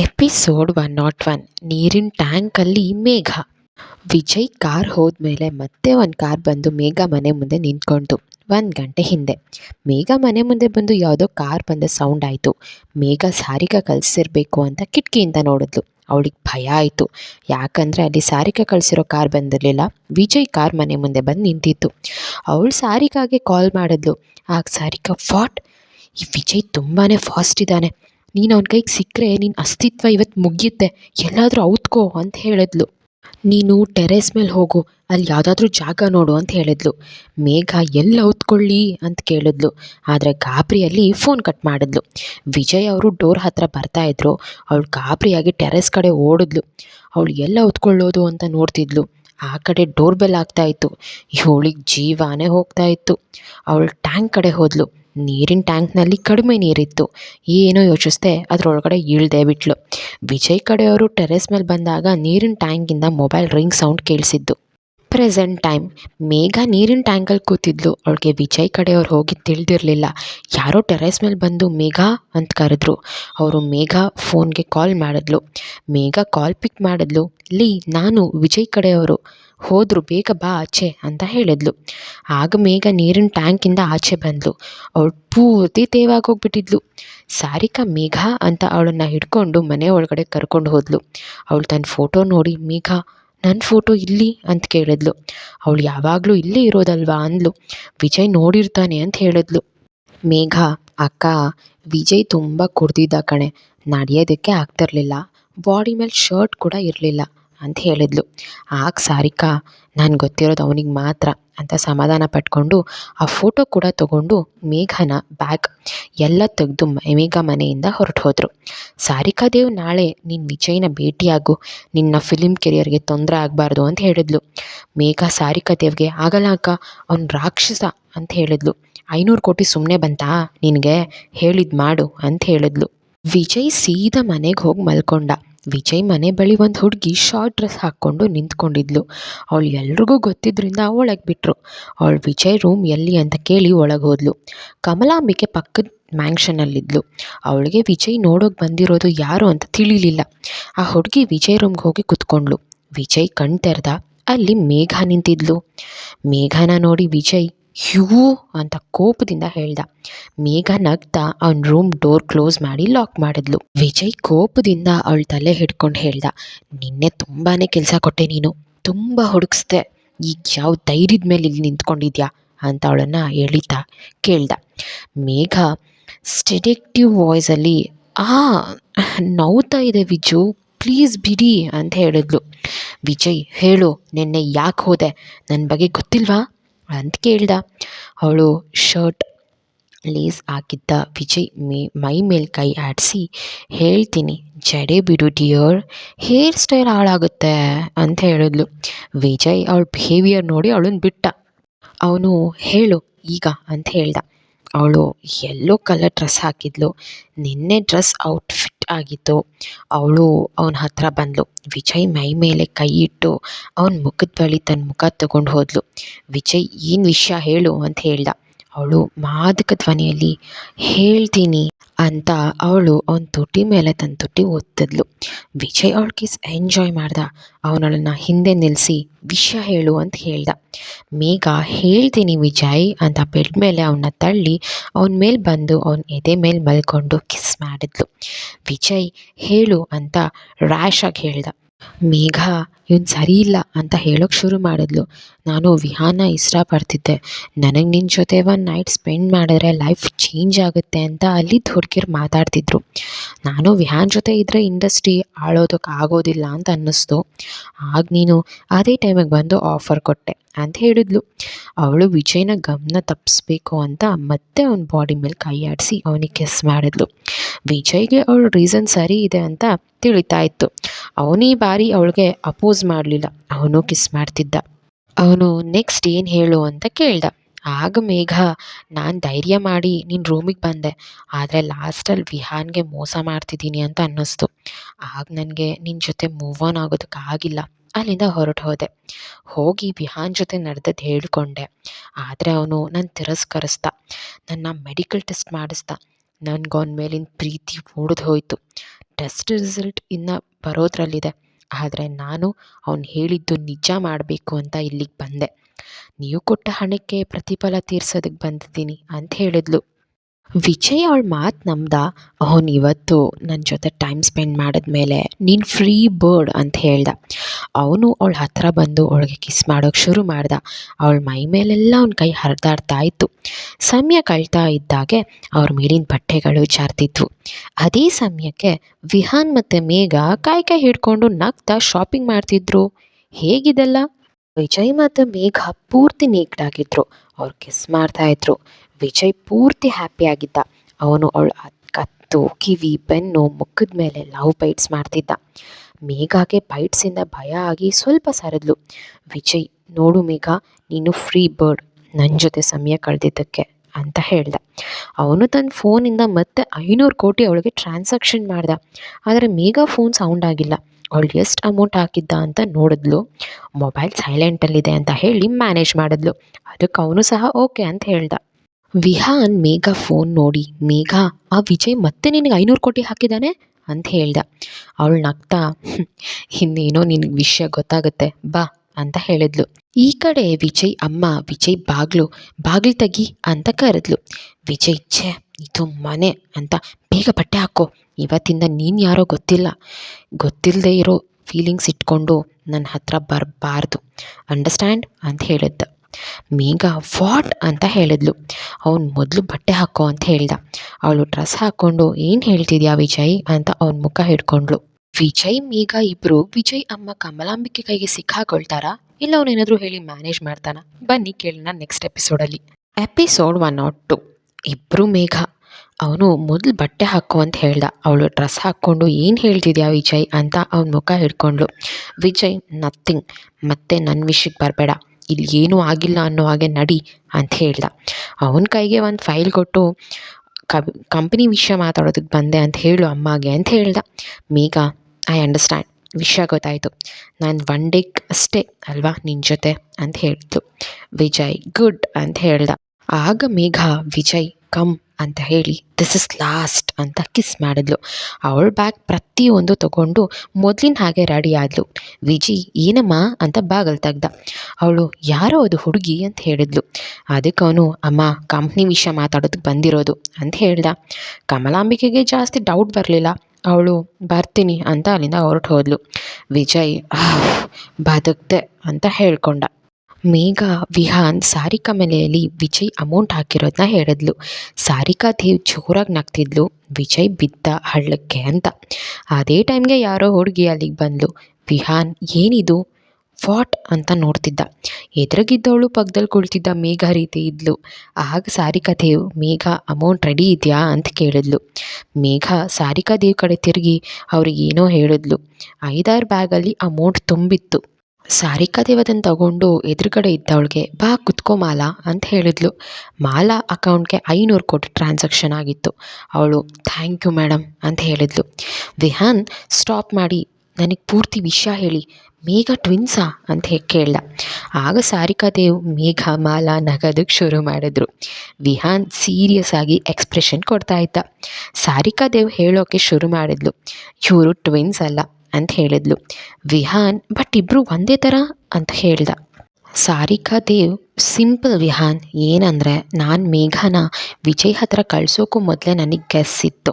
Episode one not one ನೀರಿನ ಟ್ಯಾಂಕಲ್ಲಿ ಮೇಘ. Vijay car ಹೋದ್ಮೇಲೆ ಮತ್ತೆ ಒಂದು ಕಾರ್ ಬಂದು ಮೇಘ ಮನೆ ಮುಂದೆ ನಿಂತ್ಕೊಂಡು ಒಂದು ಗಂಟೆ ಹಿಂದೆ. ಮೇಘ ಮನೆ ಮುಂದೆ ಬಂದು ಯಾವುದೋ ಕಾರ್ ಬಂದ ಸೌಂಡ್ ಆಯಿತು. ಮೇಘ ಸಾರಿಕಾ ಕಳಿಸಿರ್ಬೇಕು ಅಂತ ಕಿಟಕಿಯಿಂದ ನೋಡಿದ್ಲು. ಅವಳಿಗೆ ಭಯ ಆಯಿತು. ಯಾಕಂದರೆ ಅಲ್ಲಿ ಸಾರಿಕಾ ಕಳಿಸಿರೋ ಕಾರ್ ಬಂದಿರಲಿಲ್ಲ. ವಿಜಯ್ ಕಾರ್ ಮನೆ ಮುಂದೆ ಬಂದು ನಿಂತಿತ್ತು. ಅವಳು ಸಾರಿಕಾಗೆ ಕಾಲ್ ಮಾಡಿದ್ಲು. ಆಗ ಸಾರಿಕಾ ಫಾಟ್ ಈ ವಿಜಯ್ ತುಂಬಾ ಫಾಸ್ಟ್ ಇದ್ದಾನೆ. ನೀನು ಅವ್ನ ಕೈಗೆ ಸಿಕ್ಕರೆ ನಿನ್ನ ಅಸ್ತಿತ್ವ ಇವತ್ತು ಮುಗಿಯುತ್ತೆ. ಎಲ್ಲಾದರೂ ಔತ್ಕೋ ಅಂತ ಹೇಳಿದ್ಲು. ನೀನು ಟೆರೇಸ್ ಮೇಲೆ ಹೋಗು ಅಲ್ಲಿ ಯಾವುದಾದ್ರೂ ಜಾಗ ನೋಡು ಅಂತ ಹೇಳಿದ್ಲು. ಮೇಘ ಎಲ್ಲಿ ಔತ್ಕೊಳ್ಳಿ ಅಂತ ಕೇಳಿದ್ಲು. ಆದರೆ ಗಾಬರಿಯಲ್ಲಿ ಫೋನ್ ಕಟ್ ಮಾಡಿದ್ಲು. ವಿಜಯ್ ಅವರು ಡೋರ್ ಹತ್ರ ಬರ್ತಾ ಇದ್ರು. ಅವಳು ಗಾಬರಿಯಾಗಿ ಟೆರೆಸ್ ಕಡೆ ಓಡಿದ್ಲು. ಅವಳು ಎಲ್ಲ ಔತ್ಕೊಳ್ಳೋದು ಅಂತ ನೋಡ್ತಿದ್ಲು. ಆ ಕಡೆ ಡೋರ್ ಬೆಲ್ ಆಗ್ತಾ ಇತ್ತು. ಇವಳಿಗೆ ಜೀವಾನೇ ಹೋಗ್ತಾ ಇತ್ತು. ಅವಳು ಟ್ಯಾಂಕ್ ಕಡೆ ಹೋದ್ಲು. ನೀರಿನ ಟ್ಯಾಂಕ್ನಲ್ಲಿ ಕಡಿಮೆ ನೀರಿತ್ತು. ಏನೋ ಯೋಚಿಸ್ದೆ ಅದರೊಳಗಡೆ ಇಳ್ದೇ ಬಿಟ್ಲು. ವಿಜಯ್ ಕಡೆಯವರು ಟೆರೆಸ್ ಮೇಲೆ ಬಂದಾಗ ನೀರಿನ ಟ್ಯಾಂಕಿಂದ mobile ring sound ಕೇಳಿಸಿದ್ದು. Present time. ಮೇಘ ನೀರಿನ ಟ್ಯಾಂಕಲ್ಲಿ ಕೂತಿದ್ಲು. ಅವಳಿಗೆ ವಿಜಯ್ ಕಡೆಯವ್ರು ಹೋಗಿ ತಿಳಿದಿರಲಿಲ್ಲ. ಯಾರೋ ಟೆರೆಸ್ ಮೇಲೆ ಬಂದು ಮೇಘ ಅಂತ ಕರೆದ್ರು. ಅವರು ಮೇಘ ಫೋನ್ಗೆ ಕಾಲ್ ಮಾಡಿದ್ಲು. ಮೇಘ ಕಾಲ್ ಪಿಕ್ ಮಾಡಿದ್ಲು. ಲೀ, ನಾನು ವಿಜಯ್ ಕಡೆಯವರು. ಹೋದರು ಬೇಗ ಬಾ ಆಚೆ ಅಂತ ಹೇಳಿದ್ಲು. ಆಗ ಮೇಘ ನೀರಿನ ಟ್ಯಾಂಕಿಂದ ಆಚೆ ಬಂದಳು ಅವಳು ಪೂರ್ತಿ ತೇವಾಗೋಗ್ಬಿಟ್ಟಿದ್ಲು ಸಾರಿಕಾ, ಮೇಘ ಅಂತ ಅವಳನ್ನು ಹಿಡ್ಕೊಂಡು ಮನೆ ಒಳಗಡೆ ಕರ್ಕೊಂಡು ಹೋದ್ಲು. ಅವಳು ತನ್ನ ಫೋಟೋ ನೋಡಿ, ಮೇಘ ನನ್ನ ಫೋಟೋ ಇಲ್ಲಿ? ಅಂತ ಕೇಳಿದ್ಲು. ಅವಳು ಯಾವಾಗಲೂ ಇಲ್ಲೇ ಇರೋದಲ್ವಾ ಅಂದ್ಲು. ವಿಜಯ್ ನೋಡಿರ್ತಾನೆ ಅಂತ ಹೇಳಿದ್ಲು. ಮೇಘ, ಅಕ್ಕ, ವಿಜಯ್ ತುಂಬ ಕುಡ್ದಿದ್ದ ಕಣೆ. ನಡೆಯೋದಕ್ಕೆ ಆಗ್ತಿರ್ಲಿಲ್ಲ. ಬಾಡಿ ಮೇಲೆ ಶರ್ಟ್ ಕೂಡ ಇರಲಿಲ್ಲ. ಅಂತ ಹೇಳಿದ್ಲು. ಆಗ ಸಾರಿಕಾ, ನಾನು ಗೊತ್ತಿರೋದು ಅವನಿಗೆ ಮಾತ್ರ ಅಂತ ಸಮಾಧಾನ ಪಟ್ಕೊಂಡು ಆ ಫೋಟೋ ಕೂಡ ತಗೊಂಡು ಮೇಘನ ಬ್ಯಾಗ್ ಎಲ್ಲ ತೆಗೆದು ಮೇಘ ಮನೆಯಿಂದ ಹೊರಟು ಹೋದರು. ಸಾರಿಕಾ ದೇವ್, ನಾಳೆ ನೀನು ವಿಜಯ್ನ ಭೇಟಿಯಾಗು ನಿನ್ನ ಫಿಲಿಮ್ ಕೆರಿಯರ್ಗೆ ತೊಂದರೆ ಆಗಬಾರ್ದು ಅಂತ ಹೇಳಿದ್ಲು. ಮೇಘ ಸಾರಿಕಾ ದೇವ್ಗೆ, ಆಗಲ್ಲ ಅಕ್ಕ, ಅವ್ನು ರಾಕ್ಷಸ ಅಂತ ಹೇಳಿದ್ಲು. ಐನೂರು ಕೋಟಿ ಸುಮ್ಮನೆ ಬಂತಾ? ನಿನಗೆ ಹೇಳಿದ್ ಮಾಡು ಅಂತ ಹೇಳಿದ್ಲು. ವಿಜಯ್ ಸೀದಾ ಮನೆಗೆ ಹೋಗಿ ಮಲ್ಕೊಂಡ. ವಿಜಯ್ ಮನೆ ಬಳಿ ಒಂದು ಹುಡುಗಿ ಶಾರ್ಟ್ ಡ್ರೆಸ್ ಹಾಕ್ಕೊಂಡು ನಿಂತ್ಕೊಂಡಿದ್ಲು. ಅವಳು ಎಲ್ರಿಗೂ ಗೊತ್ತಿದ್ದರಿಂದ ಒಳಗೆ ಬಿಟ್ಟರು ಅವಳು ವಿಜಯ್ ರೂಮ್ ಎಲ್ಲಿ ಅಂತ ಕೇಳಿ ಒಳಗೆ ಹೋದ್ಲು. ಕಮಲಾಂಬಿಕೆ ಪಕ್ಕದ ಮ್ಯಾಂಕ್ಷನಲ್ಲಿದ್ಲು ಅವಳಿಗೆ ವಿಜಯ್ ನೋಡೋಕೆ ಬಂದಿರೋದು ಯಾರು ಅಂತ ತಿಳಿಲಿಲ್ಲ. ಆ ಹುಡುಗಿ ವಿಜಯ್ ರೂಮ್ಗೆ ಹೋಗಿ ಕುತ್ಕೊಂಡ್ಳು. ವಿಜಯ್ ಕಣ್ ತೆರೆದ ಅಲ್ಲಿ ಮೇಘ ನಿಂತಿದ್ಲು. ಮೇಘನ ನೋಡಿ ವಿಜಯ್ ಹ್ಯೂ ಅಂತ ಕೋಪದಿಂದ ಹೇಳ್ದ. ಮೇಘ ನಗ್ತಾ ಅವನ ರೂಮ್ ಡೋರ್ ಕ್ಲೋಸ್ ಮಾಡಿ ಲಾಕ್ ಮಾಡಿದ್ಲು. ವಿಜಯ್ ಕೋಪದಿಂದ ಅವಳ ತಲೆ ಹಿಡ್ಕೊಂಡು ಹೇಳ್ದ, ನಿನ್ನೆ ತುಂಬಾ ಕೆಲಸ ಕೊಟ್ಟೆ ನೀನು, ತುಂಬ ಹುಡುಕ್ಸ್ದೆ ಈಗ ಯಾವ ಧೈರ್ಯದ ಮೇಲೆ ಇಲ್ಲಿ ನಿಂತ್ಕೊಂಡಿದ್ಯಾ? ಅಂತ ಅವಳನ್ನ ಎಳಿತಾ ಕೇಳ್ದ. ಮೇಘ ಸ್ಟೆಡಿಕ್ಟಿವ್ ವಾಯ್ಸಲ್ಲಿ ಆ, ನೋವ್ತಾ ಇದೆ ವಿಜು ಪ್ಲೀಸ್ ಬಿಡಿ ಅಂತ ಹೇಳಿದ್ಲು. ವಿಜಯ್, ಹೇಳು, ನಿನ್ನೆ ಯಾಕೆ ಹೋದೆ? ನನ್ನ ಬಗ್ಗೆ ಗೊತ್ತಿಲ್ವಾ? ಅಂತ ಕೇಳ್ದ. ಅವಳು ಶರ್ಟ್ ಲೇಸ್ ಹಾಕಿದ್ದ. ವಿಜಯ್ ಮೇ, ಮೈ ಮೇಲೆ ಕೈ ಆಡಿಸಿ, ಹೇಳ್ತೀನಿ, ಜಡೆ ಬಿಡು ಡಿಯರ್ ಹೇರ್ ಸ್ಟೈಲ್ ಹಾಳಾಗುತ್ತೆ ಅಂತ ಹೇಳಿದ್ಲು. ವಿಜಯ್ ಅವಳ ಬಿಹೇವಿಯರ್ ನೋಡಿ ಅವಳನ್ನು ಬಿಟ್ಟ. ಅವನು, ಹೇಳು, ಈಗ ಅಂತ ಹೇಳ್ದ. ಅವಳು ಎಲ್ಲೋ ಕಲರ್ ಡ್ರೆಸ್ ಹಾಕಿದ್ಲು. ನಿನ್ನೆ ಡ್ರೆಸ್ ಔಟ್ಫಿಟ್ ಆಗಿತ್ತು. ಅವಳು ಅವನ ಹತ್ರ ಬಂದಳು ವಿಜಯ್ ಮೈ ಮೇಲೆ ಕೈ ಇಟ್ಟು ಅವನ ಮುಖದ ಬಳಿ ತನ್ನ ಮುಖ ತಗೊಂಡು ಹೋದ್ಲು. ವಿಜಯ್, ಏನು ವಿಷಯ ಹೇಳು? ಅಂತ ಹೇಳ್ದ. ಅವಳು, ಮಾದಕ ಧ್ವನಿಯಲ್ಲಿ ಹೇಳ್ತೀನಿ ಅಂತ ಅವಳು ಅವನ ತುಟಿ ಮೇಲೆ ತನ್ನ ತುಟಿ ಒತ್ತಿದ್ಲು. ವಿಜಯ್ ಅವಳ ಕಿಸ್ ಎಂಜಾಯ್ ಮಾಡ್ದ. ಅವನಳನ್ನು ಹಿಂದೆ ನಿಲ್ಲಿಸಿ ವಿಷಯ ಹೇಳು ಅಂತ ಹೇಳ್ದ. ಮೇಘ, ಹೇಳ್ತೀನಿ ವಿಜಯ್ ಅಂತ ಬೆಡ್ ಮೇಲೆ ಅವನ್ನ ತಳ್ಳಿ ಅವನ ಮೇಲೆ ಬಂದು ಅವನ ಎದೆ ಮೇಲೆ ಮಲ್ಕೊಂಡು ಕಿಸ್ ಮಾಡಿದ್ಲು. ವಿಜಯ್, ಹೇಳು ಅಂತ ರ್ಯಾಶಾಗಿ ಹೇಳ್ದ. ಮೇಘ, ಇವನು ಸರಿ ಇಲ್ಲ ಅಂತ ಹೇಳೋಕೆ ಶುರು ಮಾಡಿದ್ಲು. ನಾನು ವಿಹಾನ ಇಷ್ಟಪಡ್ತಿದ್ದೆ. ನನಗೆ ನಿನ್ನ ಜೊತೆ ಒನ್ ನೈಟ್ ಸ್ಪೆಂಡ್ ಮಾಡಿದ್ರೆ ಲೈಫ್ ಚೇಂಜ್ ಆಗುತ್ತೆ ಅಂತ ಅಲ್ಲಿದ್ದ ಹುಡುಗಿರು ಮಾತಾಡ್ತಿದ್ರು. ನಾನು ವಿಹಾನ್ ಜೊತೆ ಇದ್ದರೆ ಇಂಡಸ್ಟ್ರಿ ಆಳೋದಕ್ಕೆ ಆಗೋದಿಲ್ಲ ಅಂತ ಅನ್ನಿಸ್ತು. ಆಗ ನೀನು ಅದೇ ಟೈಮಿಗೆ ಬಂದು ಆಫರ್ ಕೊಟ್ಟೆ ಅಂತ ಹೇಳಿದ್ಲು. ಅವಳು ವಿಜಯ್ನ ಗಮನ ತಪ್ಪಿಸ್ಬೇಕು ಅಂತ ಮತ್ತೆ ಅವನ ಬಾಡಿ ಮೇಲೆ ಆಡಿಸಿ ಅವನಿಗೆ ಕಿಸ್ ಮಾಡಿದ್ಲು. ವಿಜಯ್ಗೆ ಅವಳ ರೀಸನ್ ಸರಿ ಇದೆ ಅಂತ ತಿಳಿತಾ ಇತ್ತು. ಅವನು ಬಾರಿ ಅವಳಿಗೆ ಅಪೋಸ್ ಮಾಡಲಿಲ್ಲ. ಅವನು ಕಿಸ್ ಮಾಡ್ತಿದ್ದ. ಅವನು ನೆಕ್ಸ್ಟ್ ಏನು ಹೇಳು ಅಂತ ಕೇಳ್ದ. ಆಗ ಮೇಘ, ನಾನು ಧೈರ್ಯ ಮಾಡಿ ನಿನ್ನ ರೂಮಿಗೆ ಬಂದೆ. ಆದರೆ ಲಾಸ್ಟಲ್ಲಿ ವಿಹಾನ್ಗೆ ಮೋಸ ಮಾಡ್ತಿದ್ದೀನಿ ಅಂತ ಅನ್ನಿಸ್ತು. ಆಗ ನನಗೆ ನಿನ್ನ ಜೊತೆ ಮೂವ್ ಆನ್ ಆಗೋದಕ್ಕಾಗಿಲ್ಲ ಅಲ್ಲಿಂದ ಹೊರಟು ಹೋದೆ. ಹೋಗಿ ವಿಹಾನ್ ಜೊತೆ ನಡೆದದ್ದು ಹೇಳಿಕೊಂಡೆ. ಆದರೆ ಅವನು ನನ್ನ ತಿರಸ್ಕರಿಸ್ದ. ನನ್ನ ಮೆಡಿಕಲ್ ಟೆಸ್ಟ್ ಮಾಡಿಸ್ದ. ನನಗೆ ಅವನ ಮೇಲಿನ ಪ್ರೀತಿ ಒಡೆದು ಹೋಯಿತು. ಟೆಸ್ಟ್ ರಿಸಲ್ಟ್ ಇನ್ನು ಬರೋದ್ರಲ್ಲಿದೆ. ಆದರೆ ನಾನು ಅವ್ನು ಹೇಳಿದ್ದು ನಿಜ ಮಾಡಬೇಕು ಅಂತ ಇಲ್ಲಿಗೆ ಬಂದೆ. ನೀವು ಕೊಟ್ಟ ಹಣಕ್ಕೆ ಪ್ರತಿಫಲ ತೀರ್ಸೋದಕ್ಕೆ ಬಂದಿದ್ದೀನಿ ಅಂತ ಹೇಳಿದ್ಲು. ವಿಜಯ್ ಅವಳ ಮಾತು ನಂಬ್ದ ಅವನು ಇವತ್ತು ನನ್ನ ಜೊತೆ ಟೈಮ್ ಸ್ಪೆಂಡ್ ಮಾಡಿದ್ಮೇಲೆ ನೀನು ಫ್ರೀ ಬರ್ಡ್ ಅಂತ ಹೇಳ್ದ. ಅವನು ಅವಳ ಹತ್ರ ಬಂದು ಅವಳಿಗೆ ಕಿಸ್ ಮಾಡೋಕ್ಕೆ ಶುರು ಮಾಡ್ದ. ಅವಳ ಮೈ ಮೇಲೆಲ್ಲ ಅವನ ಕೈ ಹರಿದಾಡ್ತಾ ಇತ್ತು. ಸಮಯ ಕಳ್ತಾ ಇದ್ದಾಗೆ ಅವ್ರ ಮೇಲಿನ ಬಟ್ಟೆಗಳು ಜಾರ್ತಿದ್ವು ಅದೇ ಸಮಯಕ್ಕೆ ವಿಹಾನ್ ಮತ್ತು ಮೇಘ ಕಾಯಿ ಕಾಯಿ ಹಿಡ್ಕೊಂಡು ನಗ್ತಾ ಶಾಪಿಂಗ್ ಮಾಡ್ತಿದ್ರು. ಹೇಗಿದೆಲ್ಲ? ವಿಜಯ್ ಮತ್ತು ಮೇಘ ಪೂರ್ತಿ ನೀಕ್ಡ್ ಆಗಿದ್ರು ಅವ್ರು ಕಿಸ್ ಮಾಡ್ತಾ ಇದ್ರು. ವಿಜಯ್ ಪೂರ್ತಿ ಹ್ಯಾಪಿ ಆಗಿದ್ದ. ಅವನು ಅವಳು ಕತ್ತು, ಕಿವಿ, ಬೆನ್ನು ಮುಖದ ಮೇಲೆ ಲವ್ ಬೈಟ್ಸ್ ಮಾಡ್ತಿದ್ದ. ಮೇಘಾಗೆ ಬೈಟ್ಸಿಂದ ಭಯ ಆಗಿ ಸ್ವಲ್ಪ ಸರಿದ್ಲು. ವಿಜಯ್, ನೋಡು ಮೇಘ, ನೀನು ಫ್ರೀ ಬರ್ಡ್ ನನ್ನ ಜೊತೆ ಸಮಯ ಕಳೆದಿದ್ದಕ್ಕೆ ಅಂತ ಹೇಳ್ದ. ಅವನು ತನ್ನ ಫೋನಿಂದ ಮತ್ತೆ ಐನೂರು ಕೋಟಿ ಅವಳಿಗೆ ಟ್ರಾನ್ಸಾಕ್ಷನ್ ಮಾಡ್ದ. ಆದರೆ ಮೇಘ ಫೋನ್ ಸೌಂಡ್ ಆಗಿಲ್ಲ. ಅವಳು ಎಷ್ಟು ಅಮೌಂಟ್ ಹಾಕಿದ್ದ ಅಂತ ನೋಡಿದ್ಲು. ಮೊಬೈಲ್ ಸೈಲೆಂಟಲ್ಲಿದೆ ಅಂತ ಹೇಳಿ ಮ್ಯಾನೇಜ್ ಮಾಡಿದ್ಲು. ಅದಕ್ಕೆ ಅವನು ಸಹ ಓಕೆ ಅಂತ ಹೇಳ್ದ. ವಿಹಾನ್ ಮೇಘ ಫೋನ್ ನೋಡಿ ಮೇಘ ಆ ವಿಜಯ್ ಮತ್ತೆ ನಿನಗೆ ಐನೂರು ಕೋಟಿ ಹಾಕಿದ್ದಾನೆ? ಅಂತ ಹೇಳ್ದ. ಅವಳು ನಗ್ತಾ "ಹ್ಮ್, ಇನ್ನೇನೋ ನಿನಗೆ ವಿಷಯ ಗೊತ್ತಾಗುತ್ತೆ ಬಾ ಅಂತ ಹೇಳಿದ್ಲು. ಈ ಕಡೆ ವಿಜಯ್ ಅಮ್ಮ ವಿಜಯ್ ಬಾಗ್ಲು ಬಾಗಿಲು ತೆಗಿ ಅಂತ ಕರೆದ್ಲು. ವಿಜಯ್ ಛೇ ಮನೆ ಅಂತ ಬೇಗ ಬಟ್ಟೆ ಹಾಕೋ. ಇವತ್ತಿಂದ ನೀನು ಯಾರೋ ಗೊತ್ತಿಲ್ಲ. ಗೊತ್ತಿಲ್ಲದೆ ಇರೋ ಫೀಲಿಂಗ್ಸ್ ಇಟ್ಕೊಂಡು ನನ್ನ ಹತ್ರ ಬರಬಾರ್ದು. ಅಂಡರ್ಸ್ಟ್ಯಾಂಡ್ ಅಂತ ಹೇಳಿದ್ದ. ಮೇಘ ವಾಟ್ ಅಂತ ಹೇಳಿದ್ಲು. ಅವನು ಮೊದಲು ಬಟ್ಟೆ ಹಾಕೋ ಅಂತ ಹೇಳ್ದ. ಅವಳು ಡ್ರೆಸ್ ಹಾಕ್ಕೊಂಡು ಏನು ಹೇಳ್ತಿದ್ಯಾ ವಿಜಯ್? ಅಂತ ಅವನ ಮುಖ ಹಿಡ್ಕೊಂಡ್ಳು. ವಿಜಯ್, ಮೇಘ ಇಬ್ಬರು ವಿಜಯ್ ಅಮ್ಮ ಕಮಲಾಂಬಿಕೆ ಕೈಗೆ ಸಿಕ್ಕಾಕೊಳ್ತಾರಾ? ಇಲ್ಲ ಅವನೇನಾದರೂ ಹೇಳಿ ಮ್ಯಾನೇಜ್ ಮಾಡ್ತಾನ? ಬನ್ನಿ ಕೇಳೋಣ next ಎಪಿಸೋಡಲ್ಲಿ episode one not to ಇಬ್ಬರು ಮೇಘ. ಅವನು ಮೊದಲು ಬಟ್ಟೆ ಹಾಕು ಅಂತ ಹೇಳ್ದ. ಅವಳು ಡ್ರೆಸ್ ಹಾಕ್ಕೊಂಡು ಏನು ಹೇಳ್ತಿದ್ಯಾ ವಿಜಯ್ ಅಂತ ಅವನ ಮುಖ ಹಿಡ್ಕೊಂಡ್ಳು. ವಿಜಯ್, ನಥಿಂಗ್. ಮತ್ತೆ ನನ್ನ ವಿಷಯಕ್ಕೆ ಬರಬೇಡ. ಇಲ್ಲಿ ಏನೂ ಆಗಿಲ್ಲ ಅನ್ನೋ ಹಾಗೆ ನಡಿ ಅಂತ ಹೇಳ್ದ. ಅವನ ಕೈಗೆ ಒಂದು ಫೈಲ್ ಕೊಟ್ಟು, ಕಬ್, ಕಂಪ್ನಿ ವಿಷಯ ಮಾತಾಡೋದಕ್ಕೆ ಬಂದೆ ಅಂತ ಹೇಳು ಅಮ್ಮಗೆ ಅಂತ ಹೇಳ್ದ. ಮೇಘ ಐ ಅಂಡರ್ಸ್ಟ್ಯಾಂಡ್ ವಿಷಯ ಗೊತ್ತಾಯಿತು. ನಾನು ಒನ್ ಡೇಗೆ ಅಷ್ಟೇ ಅಲ್ವಾ ನಿನ್ನ ಜೊತೆ? ಅಂತ ಹೇಳಿದ್ಲು ವಿಜಯ್, ಗುಡ್ ಅಂತ ಹೇಳ್ದ. ಆಗ ಮೇಘ, ವಿಜಯ್, ಕಮ್ ಅಂತ ಹೇಳಿ ದಿಸ್ ಇಸ್ ಲಾಸ್ಟ್ ಅಂತ ಕಿಸ್ ಮಾಡಿದ್ಲು. ಅವಳ ಬ್ಯಾಗ್ ಪ್ರತಿಯೊಂದು ತಗೊಂಡು ಮೊದಲಿನ ಹಾಗೆ ರೆಡಿ ಆದ್ಲು. ವಿಜಿ, ಏನಮ್ಮ? ಅಂತ ಬಾಗಲ್ ತೆಗ್ದ. ಅವಳು, ಯಾರೋ ಅದು ಹುಡುಗಿ? ಅಂತ ಹೇಳಿದ್ಲು. ಅದಕ್ಕೆ ಅವನು, ಅಮ್ಮ ಕಂಪ್ನಿ ವಿಷಯ ಮಾತಾಡೋದಕ್ಕೆ ಬಂದಿರೋದು ಅಂತ ಹೇಳ್ದ. ಕಮಲಾಂಬಿಕೆಗೆ ಜಾಸ್ತಿ ಡೌಟ್ ಬರಲಿಲ್ಲ. ಅವಳು, ಬರ್ತೀನಿ ಅಂತ ಅಲ್ಲಿಂದ ಹೊರಟು ಹೋದ್ಲು ವಿಜಯ್ ಬದುಕ್ತೆ ಅಂತ ಹೇಳ್ಕೊಂಡ. ಮೇಘ, ವಿಹಾನ್ ಸಾರಿಕಾ ಮನೆಯಲ್ಲಿ ವಿಜಯ್ ಅಮೌಂಟ್ ಹಾಕಿರೋದನ್ನ ಹೇಳಿದ್ಲು. ಸಾರಿಕಾ ದೇವ್ ಜೋರಾಗಿ ನಗ್ತಿದ್ಲು. ವಿಜಯ್ ಬಿದ್ದ ಹಳ್ಳಕ್ಕೆ ಅಂತ. ಅದೇ ಟೈಮ್ಗೆ ಯಾರೋ ಹುಡುಗಿ ಅಲ್ಲಿಗೆ ಬಂದ್ಲು. ವಿಹಾನ್, ಏನಿದು? ವಾಟ್ ಅಂತ ನೋಡ್ತಿದ್ದ. ಎದುರಿಗಿದ್ದವಳು ಪಕ್ಕದಲ್ಲಿ ಕುಳಿತಿದ್ದ ಮೇಘ ರೀತಿ ಇದ್ಲು. ಆಗ ಸಾರಿಕಾ ದೇವ್, ಮೇಘ ಅಮೌಂಟ್ ರೆಡಿ ಇದೆಯಾ? ಅಂತ ಕೇಳಿದ್ಲು. ಮೇಘ ಸಾರಿಕಾ ದೇವ್ ಕಡೆ ತಿರುಗಿ ಅವ್ರಿಗೆ ಏನೋ ಹೇಳಿದ್ಲು. ಐದಾರು ಬ್ಯಾಗಲ್ಲಿ ಅಮೌಂಟ್ ತುಂಬಿತ್ತು. ಸಾರಿಕಾ ದೇವ್ ಅದನ್ನು ತಗೊಂಡು ಎದುರುಗಡೆ ಇದ್ದವಳಿಗೆ, ಬಾ ಕುತ್ಕೋ ಮಾಲಾ ಅಂತ ಹೇಳಿದ್ಲು. ಮಾಲಾ ಅಕೌಂಟ್ಗೆ ಐನೂರು ಕೋಟಿ ಟ್ರಾನ್ಸಾಕ್ಷನ್ ಆಗಿತ್ತು. ಅವಳು, ಥ್ಯಾಂಕ್ ಯು ಮೇಡಮ್ ಅಂತ ಹೇಳಿದ್ಲು. ವಿಹಾನ್, ಸ್ಟಾಪ್ ಮಾಡಿ. ನನಗೆ ಪೂರ್ತಿ ವಿಷಯ ಹೇಳಿ. ಮೇಘ ಟ್ವಿನ್ಸಾ? ಅಂತ ಹೇಳಿ ಕೇಳ್ದ. ಆಗ ಸಾರಿಕಾ ದೇವ್ ಮೇಘ, ಮಾಲಾ ನಗದಕ್ಕೆ ಶುರು ಮಾಡಿದ್ರು. ವಿಹಾನ್ ಸೀರಿಯಸ್ ಆಗಿ ಎಕ್ಸ್ಪ್ರೆಷನ್ ಕೊಡ್ತಾ ಇದ್ದ. ಸಾರಿಕಾ ದೇವ್ ಹೇಳೋಕೆ ಶುರು ಮಾಡಿದ್ಲು. ಇವರು ಟ್ವಿನ್ಸ್ ಅಲ್ಲ. ಅಂತ ಹೇಳಿದ್ಲು. ವಿಹಾನ್, ಬಟ್ ಇಬ್ಬರು ಒಂದೇ ಥರ ಅಂತ ಹೇಳ್ದ. ಸಾರಿಕಾ ದೇವ್, ಸಿಂಪಲ್ ವಿಹಾನ್, ಏನಂದರೆ ನಾನು ಮೇಘನ ವಿಜಯ್ ಹತ್ರ ಕಳ್ಸೋಕ್ಕೂ ಮೊದಲೇ ನನಗೆ ಗೆಸ್ ಇತ್ತು.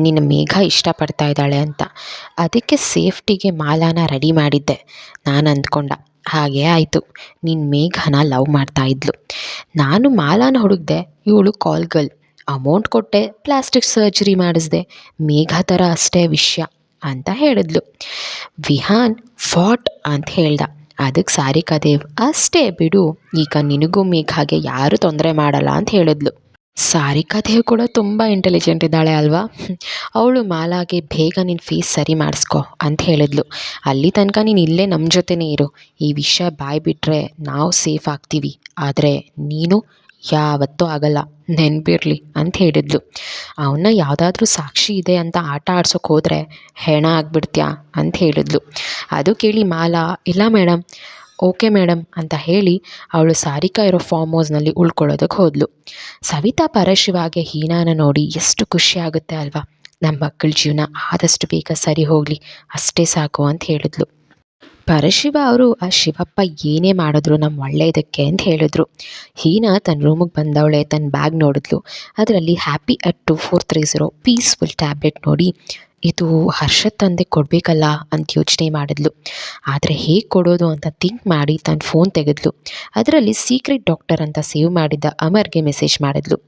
ನಿನ್ನ ಮೇಘ ಇಷ್ಟಪಡ್ತಾ ಇದ್ದಾಳೆ ಅಂತ. ಅದಕ್ಕೆ ಸೇಫ್ಟಿಗೆ ಮಾಲಾನ ರೆಡಿ ಮಾಡಿದ್ದೆ. ನಾನು ಅಂದ್ಕೊಂಡ. ಹಾಗೇ ಆಯಿತು. ನಿನ್ನ ಮೇಘನ ಲವ್ ಮಾಡ್ತಾ ಇದ್ಲು. ನಾನು ಮಾಲಾನ ಹುಡುಕ್ದೆ, ಇವಳು ಕಾಲ್ ಗರ್ಲ್ ಅಮೌಂಟ್ ಕೊಟ್ಟೆ ಪ್ಲಾಸ್ಟಿಕ್ ಸರ್ಜರಿ ಮಾಡಿಸ್ದೆ. ಮೇಘ ಥರ ಅಷ್ಟೇ ವಿಷಯ. ಅಂತ ಹೇಳಿದ್ಲು. ವಿಹಾನ್ ಫಾಟ್ ಅಂತ ಹೇಳ್ದ. ಅದಕ್ಕೆ ಸಾರಿಕಾ ದೇವ್ ಅಷ್ಟೇ ಬಿಡು, ಈಗ ನಿನಗೂ ಮೇಘಾಗೆ ಯಾರು ತೊಂದರೆ ಮಾಡಲ್ಲ ಅಂತ ಹೇಳಿದ್ಲು. ಸಾರಿಕಾ ದೇವ್ ಕೂಡ ತುಂಬ ಇಂಟೆಲಿಜೆಂಟ್ ಇದ್ದಾಳೆ ಅಲ್ವಾ? ಅವಳು ಮಾಲಾಗೆ, ಬೇಗ ನಿನ್ನ ಫೀಸ್ ಸರಿ ಮಾಡಿಸ್ಕೊ ಅಂತ ಹೇಳಿದ್ಲು. ಅಲ್ಲಿ ತನಕ ನೀನು ಇಲ್ಲೇ ನಮ್ಮ ಜೊತೆನೇ ಇರು. ಈ ವಿಷಯ ಬಾಯ್ಬಿಟ್ರೆ ನಾವು ಸೇಫ್ ಆಗ್ತೀವಿ. ಆದರೆ ನೀನು ಯಾವತ್ತೂ ಆಗಲ್ಲ, ನೆನಪಿರಲಿ ಅಂತ ಹೇಳಿದ್ಲು. ಅವನ್ನ ಯಾವುದಾದ್ರೂ ಸಾಕ್ಷಿ ಇದೆ ಅಂತ ಆಟ ಆಡ್ಸೋಕೆ ಹೋದರೆ ಹೆಣ ಆಗಿಬಿಡ್ತ್ಯಾ ಅಂತ ಹೇಳಿದ್ಲು. ಅದು ಕೇಳಿ ಮಾಲಾ, ಇಲ್ಲ ಮೇಡಮ್ ಓಕೆ ಮೇಡಮ್ ಅಂತ ಹೇಳಿ ಅವಳು ಸಾರಿಕಾ ಇರೋ ಫಾರ್ಮ್ ಹೌಸ್ನಲ್ಲಿ ಉಳ್ಕೊಳ್ಳೋದಕ್ಕೆ ಹೋದ್ಲು. ಸವಿತಾ ಪರಶಿವಾಗೆ ಹೀನಾನ ನೋಡಿ ಎಷ್ಟು ಖುಷಿ ಆಗುತ್ತೆ ಅಲ್ವಾ. ನಮ್ಮ ಮಕ್ಕಳ ಜೀವನ ಆದಷ್ಟು ಬೇಗ ಸರಿ ಹೋಗಲಿ, ಅಷ್ಟೇ ಸಾಕು ಅಂತ ಹೇಳಿದ್ಲು. ಪರಶಿವ ಅವರು, ಆ ಶಿವಪ್ಪ ಏನೇ ಮಾಡಿದ್ರು ನಮ್ಮ ಒಳ್ಳೆಯದಕ್ಕೆ ಅಂತ ಹೇಳಿದ್ರು. ಹೀನಾ ತನ್ನ ರೂಮಿಗೆ ಬಂದವಳೆ ತನ್ನ ಬ್ಯಾಗ್ ನೋಡಿದ್ಲು. ಅದರಲ್ಲಿ happy at two four three zero peaceful tablet ನೋಡಿ, ಇದು ಹರ್ಷ ತಂದೆ ಕೊಡಬೇಕಲ್ಲ ಅಂತ ಯೋಚನೆ ಮಾಡಿದ್ಲು. ಆದರೆ ಹೇಗೆ ಕೊಡೋದು ಅಂತ ಥಿಂಕ್ ಮಾಡಿ ತನ್ನ ಫೋನ್ ತೆಗೆದ್ಲು. ಅದರಲ್ಲಿ ಸೀಕ್ರೆಟ್ ಡಾಕ್ಟರ್ ಅಂತ ಸೇವ್ ಮಾಡಿದ್ದ ಅಮರ್ಗೆ ಮೆಸೇಜ್ ಮಾಡಿದ್ಲು.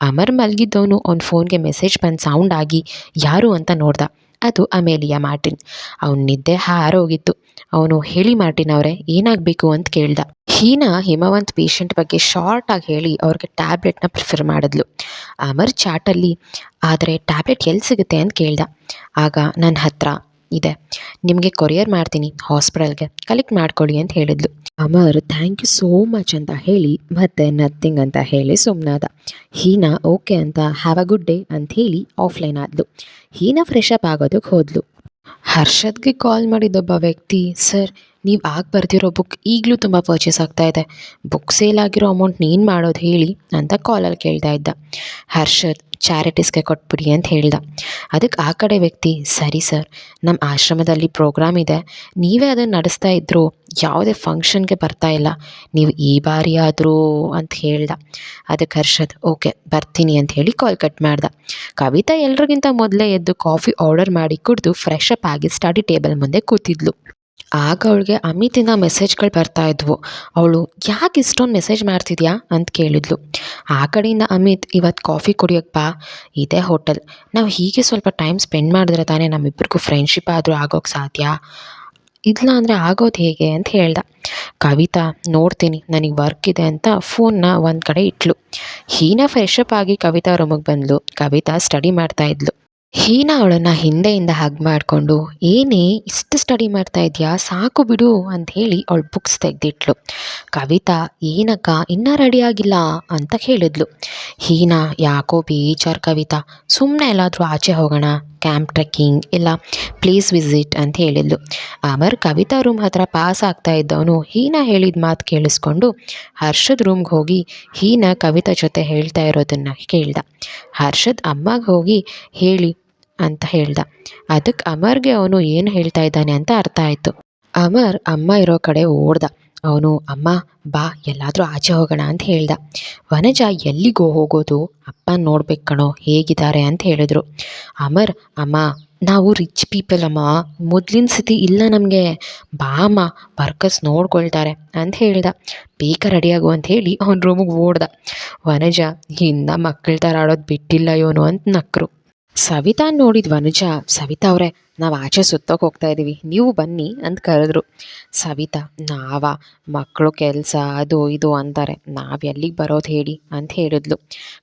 ಅಮರ್ ಮಲಗಿದ್ದವನು ಅವ್ನ ಫೋನ್ಗೆ ಮೆಸೇಜ್ ಬಂದು ಸೌಂಡ್ ಆಗಿ, ಯಾರು? ಅಂತ ನೋಡ್ದ. ಅದು ಅಮೇಲಿಯಾ ಮಾರ್ಟಿನ್. ಅವನ ನಿದ್ದೆ ಹಾರೋಗಿತ್ತು. ಅವನು ಹೇಳಿ ಮಾರ್ಟಿನ್ ಅವರೇ, ಏನಾಗಬೇಕು ಅಂತ ಕೇಳ್ದ. ಹೀನಾ ಹಿಮವಂತ್ ಪೇಷಂಟ್ ಬಗ್ಗೆ ಶಾರ್ಟಾಗಿ ಹೇಳಿ ಅವ್ರಿಗೆ ಟ್ಯಾಬ್ಲೆಟ್ನ ಪ್ರಿಫರ್ ಮಾಡಿದ್ಲು. ಅಮರ್ ಚಾಟಲ್ಲಿ ಆದರೆ ಟ್ಯಾಬ್ಲೆಟ್ ಎಲ್ಲಿ ಸಿಗುತ್ತೆ? ಅಂತ ಕೇಳ್ದ. ಆಗ ನನ್ನ ಹತ್ರ ಇದೆ. ನಿಮಗೆ ಕೊರಿಯರ್ ಮಾಡ್ತೀನಿ, ಹಾಸ್ಪಿಟಲ್ಗೆ. ಕಲೆಕ್ಟ್ ಮಾಡ್ಕೊಳ್ಳಿ ಅಂತ ಹೇಳಿದ್ಲು. Amar thank you so much ಅಂತ ಹೇಳಿ, ಮತ್ತೆ ನಥಿಂಗ್ ಅಂತ ಹೇಳಿ ಸುಮ್ಮನಾದ ಹೀನಾ, ಓಕೆ ಅಂತ, ಹ್ಯಾವ್ ಅ ಗುಡ್ ಡೇ ಅಂತ ಹೇಳಿ ಆಫ್ಲೈನ್ ಆದ್ಲು. ಹೀನಾ ಫ್ರೆಶ್ ಅಪ್ ಆಗೋದಕ್ಕೆ ಹೋದ್ಲು. ಹರ್ಷದ್ಗೆ ಕಾಲ್ ಮಾಡಿದ್ದೊಬ್ಬ ವ್ಯಕ್ತಿ, ಸರ್, ನೀವು ಆಗ ಬರ್ತಿರೋ ಬುಕ್ ಈಗಲೂ ತುಂಬ ಪರ್ಚೇಸ್ ಆಗ್ತಾ ಇದೆ. ಬುಕ್ ಸೇಲ್ ಆಗಿರೋ ಅಮೌಂಟ್ ನೀನು ಮಾಡೋದು ಹೇಳಿ ಅಂತ ಕಾಲಲ್ಲಿ ಕೇಳ್ತಾ ಇದ್ದ. ಹರ್ಷದ್ ಚಾರಿಟೀಸ್ಗೆ ಕೊಟ್ಬಿಡಿ ಅಂತ ಹೇಳ್ದ. ಅದಕ್ಕೆ ಆ ಕಡೆ ವ್ಯಕ್ತಿ, ಸರಿ ಸರ್ ನಮ್ಮ ಆಶ್ರಮದಲ್ಲಿ ಪ್ರೋಗ್ರಾಮ್ ಇದೆ. ನೀವೇ ಅದನ್ನು ನಡೆಸ್ತಾ ಇದ್ದರು ಯಾವುದೇ ಫಂಕ್ಷನ್ಗೆ ಬರ್ತಾ ಇಲ್ಲ. ನೀವು ಈ ಬಾರಿ ಆದರೂ ಅಂತ ಹೇಳ್ದ. ಅದಕ್ಕೆ ಹರ್ಷದ್, ಓಕೆ, ಬರ್ತೀನಿ ಅಂತ ಹೇಳಿ ಕಾಲ್ ಕಟ್ ಮಾಡ್ದ. ಕವಿತಾ ಎಲ್ರಿಗಿಂತ ಮೊದಲೇ ಎದ್ದು ಕಾಫಿ ಆರ್ಡರ್ ಮಾಡಿ ಕುಡಿದು ಫ್ರೆಶ್ ಅಪ್ ಆಗಿ ಸ್ಟಡಿ ಟೇಬಲ್ ಮುಂದೆ ಕೂತಿದ್ಲು. ಆಗ ಅವಳಿಗೆ ಅಮಿತಿನ ಮೆಸೇಜ್ಗಳು ಬರ್ತಾ ಇದ್ವು. ಅವಳು ಯಾಕೆ ಇಷ್ಟೊಂದು ಮೆಸೇಜ್ ಮಾಡ್ತಿದ್ಯಾ? ಅಂತ ಕೇಳಿದ್ಲು. ಆ ಕಡೆಯಿಂದ ಅಮಿತ್ ಇವತ್ತು ಕಾಫಿ ಕುಡಿಯೋಕ್ಕೆ ಬಾ. ಇದೇ ಹೋಟೆಲ್. ನಾವು ಹೀಗೆ ಸ್ವಲ್ಪ ಟೈಮ್ ಸ್ಪೆಂಡ್ ಮಾಡಿದ್ರೆ ತಾನೇ ನಮ್ಮಿಬ್ಬರಿಗೂ ಫ್ರೆಂಡ್ಶಿಪ್ ಆದರೂ ಆಗೋಕ್ಕೆ ಸಾಧ್ಯ? ಇಲ್ಲ ಅಂದರೆ ಆಗೋದು ಹೇಗೆ? ಅಂತ ಹೇಳ್ದ. ಕವಿತಾ, ನೋಡ್ತೀನಿ. ನನಗೆ ವರ್ಕ್ ಇದೆ ಅಂತ ಫೋನ್ನ ಒಂದು ಕಡೆ ಇಟ್ಲು. ಹೀನಾ ಫ್ರೆಶ್ ಅಪ್ ಆಗಿ ಕವಿತಾ ರೂಮಿಗೆ ಬಂದ್ಲು. ಕವಿತಾ ಸ್ಟಡಿ ಮಾಡ್ತಾ ಇದ್ಲು. ಹೀನಾ ಅವಳನ್ನು ಹಿಂದೆಯಿಂದ ಹಗ್ ಮಾಡಿಕೊಂಡು, ಏನೇ, ಇಷ್ಟು ಸ್ಟಡಿ ಮಾಡ್ತಾ ಇದೆಯಾ? ಸಾಕು ಬಿಡು ಅಂತ ಹೇಳಿ ಅವಳು ಬುಕ್ಸ್ ತೆಗೆದಿಟ್ಲು. ಕವಿತಾ ಏನಕ್ಕ ಇನ್ನೂ ರೆಡಿ ಆಗಿಲ್ಲ ಅಂತ ಹೇಳಿದ್ಲು. ಹೀನಾ, ಯಾಕೋ ಬೇಜಾರು ಕವಿತಾ. ಸುಮ್ಮನೆ ಎಲ್ಲಾದರೂ ಆಚೆ ಹೋಗೋಣ ಕ್ಯಾಂಪ್ ಟ್ರೆಕ್ಕಿಂಗ್ ಇಲ್ಲ ಪ್ಲೇಸ್ ವಿಸಿಟ್ ಅಂತ ಹೇಳಿದ್ಲು. ಅಮರ್ ಕವಿತಾ ರೂಮ್ ಹತ್ರ ಪಾಸ್ ಆಗ್ತಾ ಇದ್ದವನು ಹೀನಾ ಹೇಳಿದ ಮಾತು ಕೇಳಿಸ್ಕೊಂಡು ಹರ್ಷದ್ ರೂಮ್ಗೆ ಹೋಗಿ ಹೀನಾ ಕವಿತಾ ಜೊತೆ ಹೇಳ್ತಾ ಇರೋದನ್ನು ಕೇಳ್ದ. ಹರ್ಷದ್ ಅಮ್ಮಗೆ ಹೋಗಿ ಹೇಳಿ ಅಂತ ಹೇಳ್ದ. ಅದಕ್ಕೆ ಅಮರ್ಗೆ ಅವನು ಏನು ಹೇಳ್ತಾ ಇದ್ದಾನೆ ಅಂತ ಅರ್ಥ ಆಯಿತು. ಅಮರ್ ಅಮ್ಮ ಇರೋ ಕಡೆ ಓಡ್ದ. ಅವನು, ಅಮ್ಮ, ಬಾ, ಎಲ್ಲಾದರೂ ಆಚೆ ಹೋಗೋಣ ಅಂತ ಹೇಳ್ದ. ವನಜ ಎಲ್ಲಿಗೋ ಹೋಗೋದು, ಅಪ್ಪ ನೋಡ್ಬೇಕು ಕಣೋ, ಹೇಗಿದ್ದಾರೆ ಅಂತ ಹೇಳಿದ್ರು. ಅಮರ್, ಅಮ್ಮ, ನಾವು ರಿಚ್ ಪೀಪಲ್ ಅಮ್ಮ, ಮೊದಲಿನ ಸ್ಥಿತಿ ಇಲ್ಲ ನಮಗೆ. ಬಾ ಅಮ್ಮ, ವರ್ಕರ್ಸ್ ನೋಡ್ಕೊಳ್ತಾರೆ ಅಂತ ಹೇಳ್ದ. ಬೇಗ ರೆಡಿಯಾಗು ಅಂತ ಹೇಳಿ ಅವನ ರೂಮಿಗೆ ಓಡ್ದ. ವನಜ ಇನ್ನ ಮಕ್ಕಳ ಥರ ಆಡೋದು ಬಿಟ್ಟಿಲ್ಲ ಇವನು ಅಂತ ನಕ್ಕರು ಸವಿತಾ ನೋಡಿದ ವನಜ, ಸವಿತಾ ಅವರೇ ನಾವು ಆಚೆ ಸುತ್ತೋಕೆ ಹೋಗ್ತಾ ಇದ್ದೀವಿ ನೀವು ಬನ್ನಿ ಅಂತ ಕರೆದ್ರು. ಸವಿತಾ, ನಾವ ಮಕ್ಕಳು ಕೆಲಸ, ಅದು ಇದು ಅಂತಾರೆ. ನಾವು ಎಲ್ಲಿಗೆ ಬರೋದು ಹೇಳಿ ಅಂತ ಹೇಳಿದ್ಲು.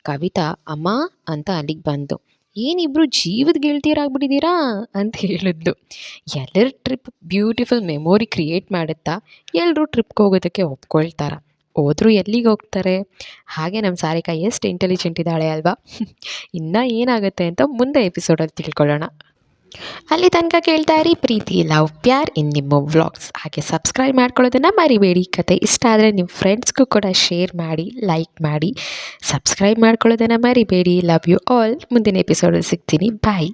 ಕವಿತಾ, ಅಮ್ಮ ಅಂತ ಅಲ್ಲಿಗೆ ಬಂದು, ಏನಿಬ್ರು ಜೀವದ ಗೆಳತಿಯರಾಗ್ಬಿಟ್ಟಿದ್ದೀರಾ ಅಂತ ಹೇಳಿದ್ಲು. ಎಲ್ಲರ ಟ್ರಿಪ್ ಬ್ಯೂಟಿಫುಲ್ ಮೆಮೊರಿ ಕ್ರಿಯೇಟ್ ಮಾಡುತ್ತಾ ಎಲ್ಲರೂ ಟ್ರಿಪ್ಗೆ ಹೋಗೋದಕ್ಕೆ ಒಪ್ಕೊಳ್ತಾರ. ಹೋದರೂ ಎಲ್ಲಿಗೆ ಹೋಗ್ತಾರೆ? ಹಾಗೆ ನಮ್ಮ ಸಾರಿಕಾ ಎಷ್ಟು ಇಂಟೆಲಿಜೆಂಟ್ ಇದ್ದಾಳೆ ಅಲ್ವಾ? ಇನ್ನೂ ಏನಾಗುತ್ತೆ ಅಂತ ಮುಂದೆ ಎಪಿಸೋಡಲ್ಲಿ ತಿಳ್ಕೊಳ್ಳೋಣ. ಅಲ್ಲಿ ತನಕ ಕೇಳ್ತಾ ಇರಿ. ಪ್ರೀತಿ, ಲವ್, ಪ್ಯಾರ್ ಇನ್ ನಿಮ್ಮ ವ್ಲಾಗ್ಸ್. ಹಾಗೆ ಸಬ್ಸ್ಕ್ರೈಬ್ ಮಾಡ್ಕೊಳ್ಳೋದನ್ನು ಮರಿಬೇಡಿ. ಕತೆ ಇಷ್ಟ ಆದರೆ ನಿಮ್ಮ ಫ್ರೆಂಡ್ಸ್ಗೂ ಕೂಡ ಶೇರ್ ಮಾಡಿ, ಲೈಕ್ ಮಾಡಿ, ಸಬ್ಸ್ಕ್ರೈಬ್ ಮಾಡ್ಕೊಳ್ಳೋದನ್ನು ಮರಿಬೇಡಿ. Love you all. ಮುಂದಿನ ಎಪಿಸೋಡಲ್ಲಿ ಸಿಗ್ತೀನಿ. ಬಾಯ್